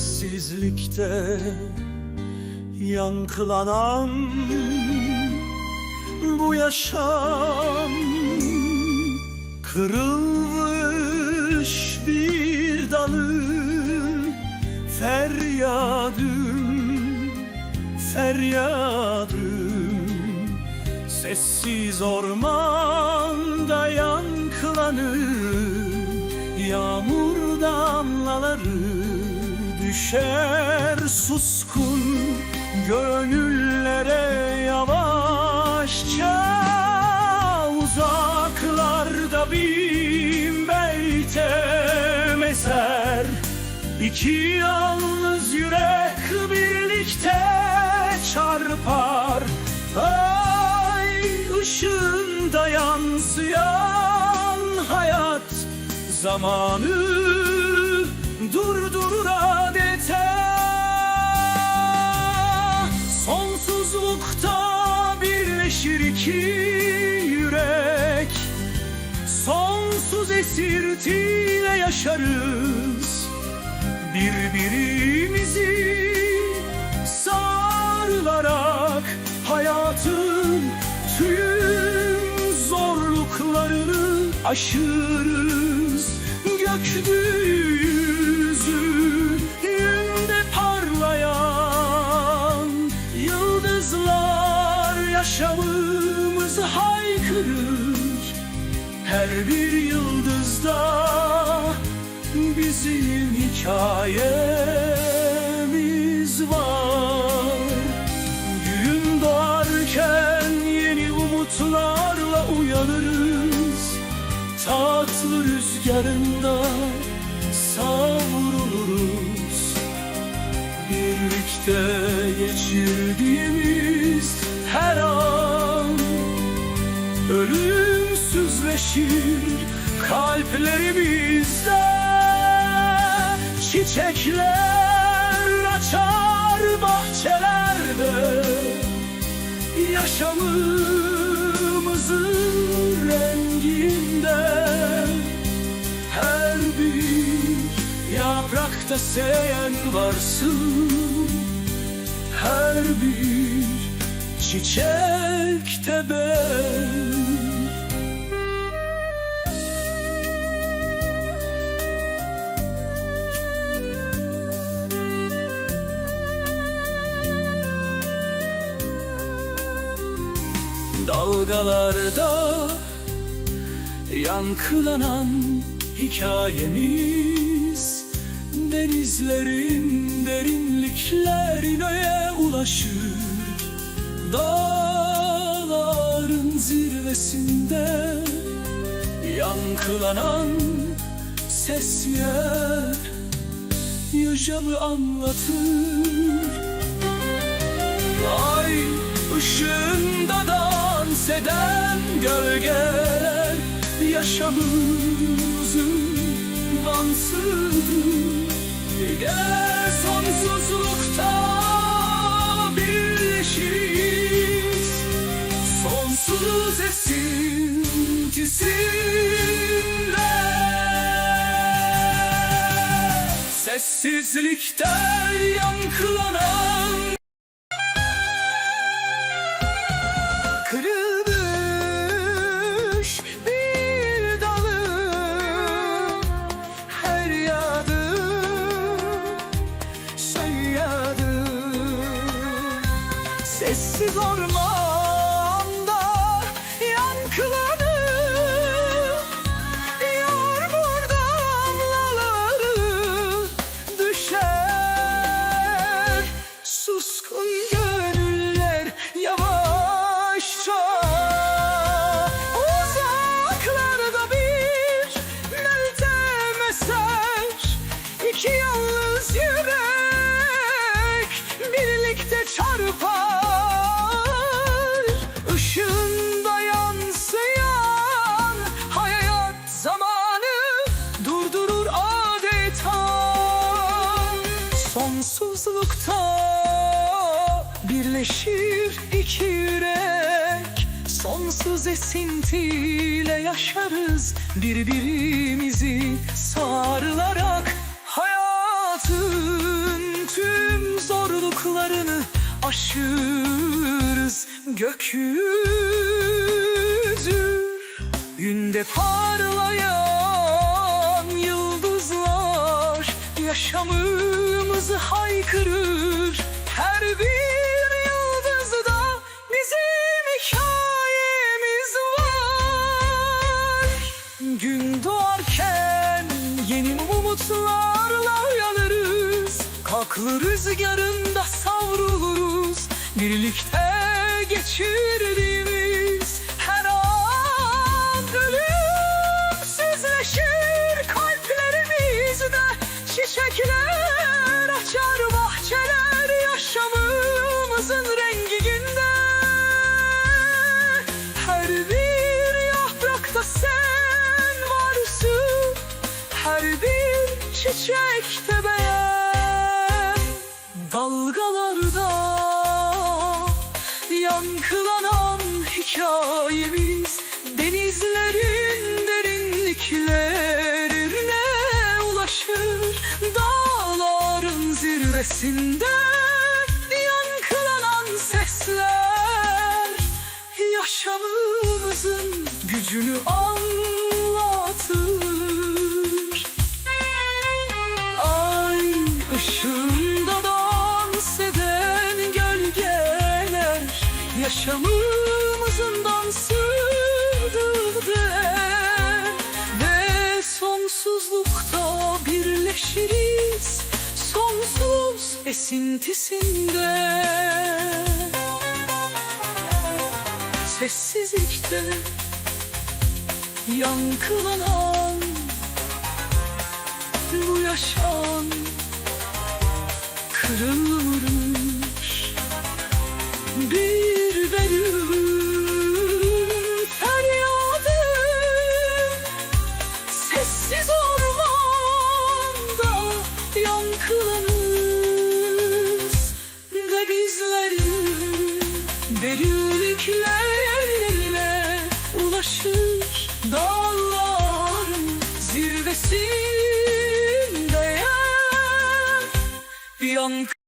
Sessizlikte yankılanan bu yaşam Kırılmış bir dalı feryadım, feryadım Sessiz ormanda yankılanır Yağmur damlaları düşer suskun Gönüllere yavaşça. Uzaklarda bin beyte eser. İki yalnız yürek birlikte çarpar. Ay ışığında yansıyan hayat Zamanı durdurur Esirtiyle yaşarız. Birbirimizi sarılarak Hayatın tüm zorluklarını aşırız. Gökyüzünde hikayemiz var. Gün doğarken yeni umutlarla uyanırız. Tatlı rüzgarında savruluruz. Birlikte geçirdiğimiz her an Ölümsüzleşir kalplerimizde Çiçekler açar bahçelerde. Yaşamımızın renginde Her bir yaprakta sen varsın. Her bir çiçekte ben Dalgalarda yankılanan hikayemiz. Denizlerin derinliklerine ulaşır Dağların zirvesinde yankılanan sesler Yaşamı anlatır. Ay ışığında dans eden gölgeler Yaşamımızın dansıdır Gel sonsuzlukta birleşiriz. Sonsuz esintisiyle Sessizlikte yankılanan Sessiz birleşir iki yürek Sonsuz esintiyle yaşarız birbirimizi sarılarak Hayatın Zorluklarını aşırız gökyüzü. Günde parlayan yıldızlar Yaşamımızı haykırır Her bir Rüzgarında savruluruz. Birlikte geçirdiğimiz her an Ölümsüzleşir. Kalplerimizde Çiçekler açar bahçeler yaşamımızın rengi günde. Her bir yaprakta sen varsın. Her bir çiçekte yankılanan hikayemiz Denizlerin derinliklerine ulaşır. Dağların zirvesinde yankılanan sesler. Yaşamımızın gücünü anlatır Yaşamımızın dansıdır der Ve sonsuzlukta birleşiriz Sonsuz esintisinde. Sessizlikte yankılanan bu yaşam kırılmış. Bir derinliklerine ulaşır dağların zirvesinde yer yankı